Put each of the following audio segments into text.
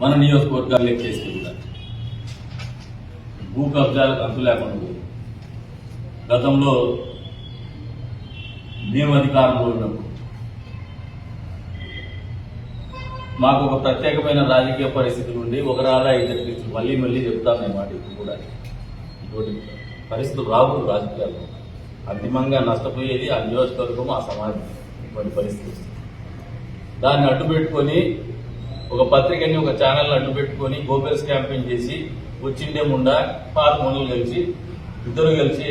మన నియోజకవర్గాలు ఎక్కేస్తే కూడా భూ కబ్జాలకు అంతు లేకుండా గతంలో మేము అధికారంలో ఉన్నప్పుడు మాకు ఒక ప్రత్యేకమైన రాజకీయ పరిస్థితులు ఉండి ఒక రాదా ఇద్దరు మళ్ళీ మళ్ళీ చెప్తాను నేను మాట ఇప్పుడు కూడా. ఇటువంటి పరిస్థితులు రావు రాజకీయాల్లో. అంతిమంగా నష్టపోయేది ఆ నియోజకవర్గం ఆ సమాజం. ఇటువంటి పరిస్థితి దాన్ని అడ్డు పెట్టుకొని ఒక పత్రికని ఒక ఛానల్ అడ్డు పెట్టుకొని గోబెల్స్ క్యాంపెయిన్ చేసి వచ్చిండే ముండా పాత మొదలు కలిసి ఇద్దరు కలిసి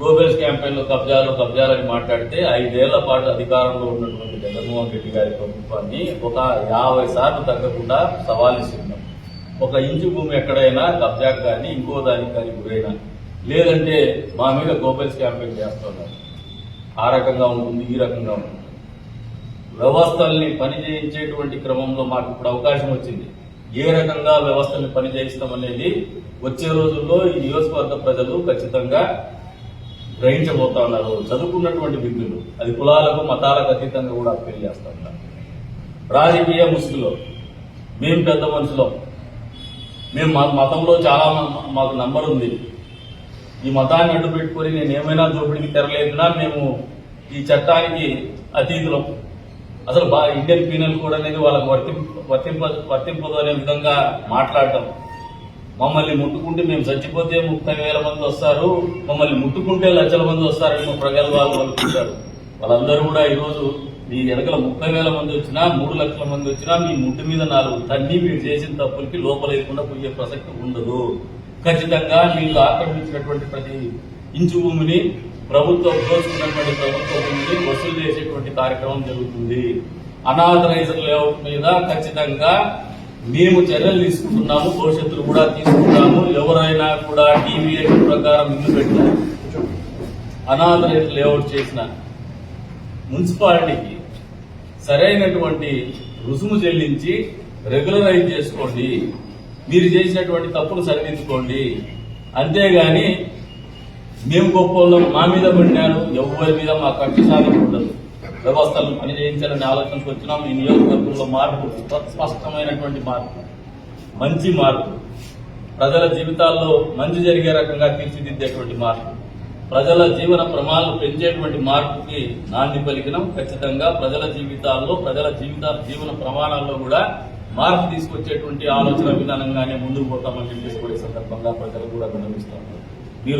గోబెల్స్ క్యాంపెయిన్లో కబ్జాలు కబ్జాలని మాట్లాడితే ఐదేళ్ళ పాటు అధికారంలో ఉన్నటువంటి జగన్మోహన్ రెడ్డి గారి ప్రభుత్వాన్ని ఒక యాభై సార్లు తగ్గకుండా సవాల్ ఇస్తున్నాం ఒక ఇంచు భూమి ఎక్కడైనా కబ్జాకు కానీ ఇంకో దానికి కానీ గురైనా లేదంటే మా మీద గోబెల్స్ క్యాంపెయిన్ చేస్తున్నారు. ఆ రకంగా ఉంటుంది ఈ రకంగా ఉంటుంది. వ్యవస్థల్ని పనిచేయించేటువంటి క్రమంలో మాకు ఇప్పుడు అవకాశం వచ్చింది. ఏ రకంగా వ్యవస్థల్ని పనిచేయిస్తామనేది వచ్చే రోజుల్లో ఈ నియోజకవర్గ ప్రజలు ఖచ్చితంగా గ్రహించబోతా ఉన్నారు. చదువుకున్నటువంటి వ్యక్తులు అది కులాలకు మతాలకు అతీతంగా కూడా అప్పీల్ చేస్తా ఉన్నారు. రాజకీయ ముసుగులో మేము పెద్ద మనుషులం. మేము మా మతంలో చాలా మాకు నంబర్ ఉంది. ఈ మతాన్ని అడ్డు పెట్టుకొని నేను ఏమైనా దోపిడికి తెరలేదునా మేము ఈ చట్టానికి అతీతులం. అసలు బా ఇండియన్ పీనల్ కోడ్ అనేది వాళ్ళకు వర్తి వర్తింప వర్తింపదు అనే విధంగా మాట్లాడటం. మమ్మల్ని ముట్టుకుంటే మేము చచ్చిపోతే ముప్పై వేల మంది వస్తారు. మమ్మల్ని ముట్టుకుంటే లక్షల మంది వస్తారని మా ప్రగల్భాలు అనుకుంటారు. వాళ్ళందరూ కూడా ఈరోజు మీ వెనకల ముప్పై వేల మంది వచ్చినా మూడు లక్షల మంది వచ్చినా మీ ముట్టు మీద నాలుగు తన్ని మీరు చేసిన తప్పులకి లోపలేకుండా పోయే ప్రసక్తి ఉండదు. ఖచ్చితంగా వీళ్ళు ఆక్రమించినటువంటి ప్రతి ఇంచు భూమిని ప్రభుత్వం దోచుకున్నటువంటి ప్రభుత్వం నుంచి వసూలు చేసేటువంటి కార్యక్రమం జరుగుతుంది. అనాథరైజర్ లేఅవుట్ మీద ఖచ్చితంగా మేము చర్యలు తీసుకుంటున్నాము భవిష్యత్తులో కూడా తీసుకుంటాము. ఎవరైనా కూడా టీవీ ప్రకారం ఇల్లు పెట్టిన అనాథరైజర్ లేఅవుట్ చేసిన మున్సిపాలిటీకి సరైనటువంటి రుసుము చెల్లించి రెగ్యులరైజ్ చేసుకోండి. మీరు చేసినటువంటి తప్పులు సరిదిద్దుకోండి. అంతేగాని మేము గొప్ప వాళ్ళం మా మీద పడినారు. ఎవరి మీద మా కక్ష సాగకూడదు ఉండదు. వ్యవస్థలను పని చేయించాలనే ఆలోచనకు వచ్చినాం ఈ నియోజకవర్గంలో మార్పు స్పష్టమైనటువంటి మార్పు మంచి మార్పు. ప్రజల జీవితాల్లో మంచి జరిగే రకంగా తీర్చిదిద్దేటువంటి మార్పు. ప్రజల జీవన ప్రమాణాలు పెంచేటువంటి మార్పుకి నాంది పలికినాం. ఖచ్చితంగా ప్రజల జీవితాల్లో ప్రజల జీవిత జీవన ప్రమాణాల్లో కూడా మార్పు తీసుకొచ్చేటువంటి ఆలోచన విధానంగానే ముందుకు పోతామని చెప్పేసి కూడా సందర్భంగా ప్రజలు కూడా విన్నవిస్తున్నారు